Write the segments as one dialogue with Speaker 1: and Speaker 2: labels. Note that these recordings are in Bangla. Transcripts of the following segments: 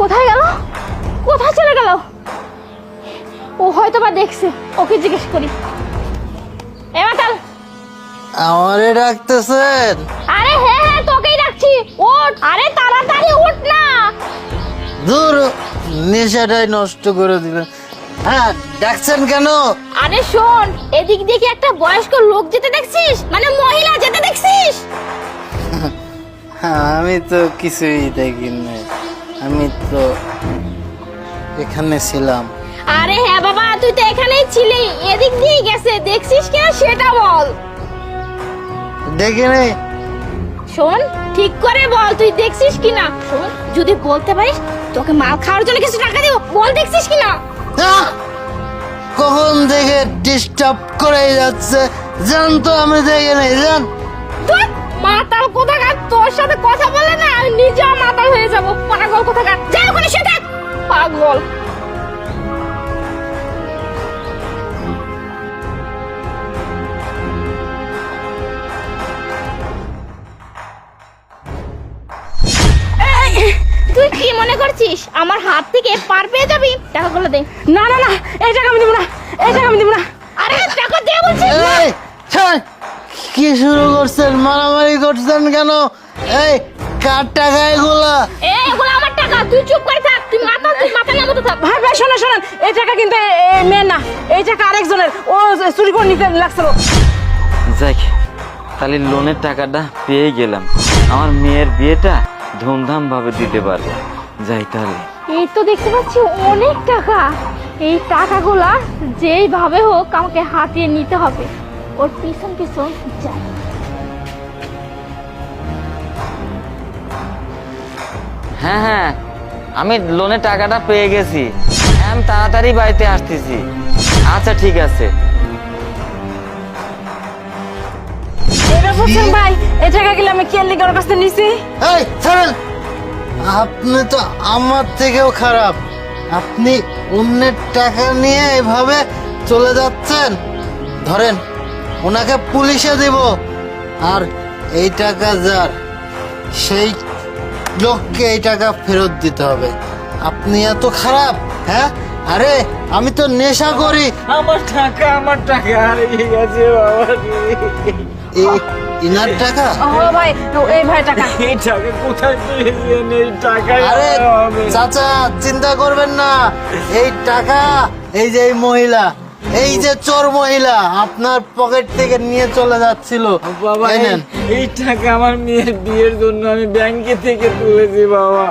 Speaker 1: কোথায় গেল? কোথায় চলে গেল? ও হয়তো বা দেখছে ওকে জিজ্ঞেস করি। এ মাতাল!
Speaker 2: আমারে ডাকতেছেন?
Speaker 1: আরে হ্যাঁ হ্যাঁ তোকেই ডাকছি ওঠ! আরে তাড়াতাড়ি না!
Speaker 2: দূর নেশাটাই নষ্ট করে দিলেন হ্যাঁ ডাকছেন কেন?
Speaker 1: আরে শোন এদিক দিয়ে কি একটা বয়স্ক লোক যেতে দেখছিস? মানে মহিলা যেতে দেখছিস?
Speaker 2: আমি তো কিছুই দেখিনি। আমি তো এখানে ছিলাম।
Speaker 1: আরে হ্যাঁ বাবা তুই তো এখানেই ছিলি। এদিক দিয়ে গেছে দেখছিস কিনা সেটা বল।
Speaker 2: দেখিনি
Speaker 1: শোন ঠিক করে বল তুই দেখছিস কিনা শোন যদি বলতে পারিস তোকে মাল খাওয়ার জন্য কিছু টাকা দেবো। বল দেখছিস কিনা
Speaker 2: আহ! কখন থেকে ডিস্টার্ব করে যাচ্ছে? জান তো আমি দেখে নেই জান।
Speaker 1: তুই মাতাল কোথাকার তোর সাথে কথা হয়ে যাব। পাগল কোথাকার? যা ওখানে শুয়ে থাক। পাগল। তুই কি মনে করছিস? আমার হাত থেকে পার পেয়ে যাবি? টাকাগুলো দে।
Speaker 3: না না না এই টাকা আমি দিব না। এই টাকা আমি দিব না।
Speaker 1: আরে টাকা দে বলছি
Speaker 2: কি শুরু করছেন? মারামারি করছেন কেন? এই কার টাকা এগুলা?
Speaker 1: এই এগুলো আমার টাকা। তুই চুপ করে থাক তুই মাথা তুই মাথা না মতো থাক।
Speaker 3: ভাই ভাই শোনেন শোনেন। এই টাকা কিন্তু এ- এ না। এই টাকা আরেকজনের। ও চুরি করে নিতে লাগছিল
Speaker 4: যাক তাহলে লোনের টাকাটা পেয়ে গেলাম। আমার মেয়ের বিয়েটা ধুমধাম ভাবে দিতে পারব। যাই তাহলে।
Speaker 1: এই তো দেখতে পাচ্ছি অনেক টাকা। এই টাকাগুলা যেইভাবে হোক আমাকে হাতিয়ে নিতে হবে। ওর পিছন পিছন যাই।
Speaker 4: হ্যাঁ হ্যাঁ। আমি লোনের টাকাটা পেয়ে গেছি। আমি তাড়াতাড়ি বাড়িতে আসতেছি। আচ্ছা ঠিক আছে।
Speaker 3: এটা ভাই এই টাকা আমি কেয়ার লিগে ওর নিছি?
Speaker 2: এই ছাড়েন। আপনি তো আমার থেকেও খারাপ। আপনি অন্যের টাকা নিয়ে এভাবে চলে যাচ্ছেন। ধরেন ওনাকে পুলিশে দেব আর এই টাকা যার সেই লোককে এই টাকা ফেরত দিতে হবে। আপনি এত খারাপ হ্যাঁ? আরে আমি তো নেশা করি।
Speaker 4: আমার টাকা আমার টাকা হারিয়ে গেছে বাবা।
Speaker 2: এই ইনার টাকা?
Speaker 3: ও ভাই এই ভাই টাকা।
Speaker 4: এই টাকা কোথায় পেয়েছেন? এই টাকা
Speaker 2: আরে চাচা চিন্তা করবেন না। এই টাকা এই যে এই মহিলা এই যে চোর মহিলা আপনার পকেট থেকে নিয়ে চলে যাচ্ছিল।
Speaker 4: বাবা এই টাকা আমার মেয়ের বিয়ের জন্য আমি ব্যাংকে থেকে তুলেছি বাবা।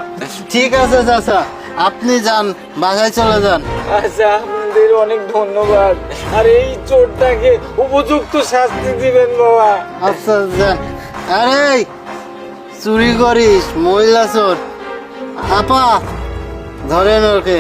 Speaker 2: ঠিক আছে চাচা। আপনি যান বাসায় চলে যান।
Speaker 4: আচ্ছা আপনাদের অনেক ধন্যবাদ। আর এই চোরটাকে উপযুক্ত শাস্তি দিবেন বাবা।
Speaker 2: আচ্ছা যান। আরে চুরি করিস মহিলা চোর। আপা ধরেন ওকে।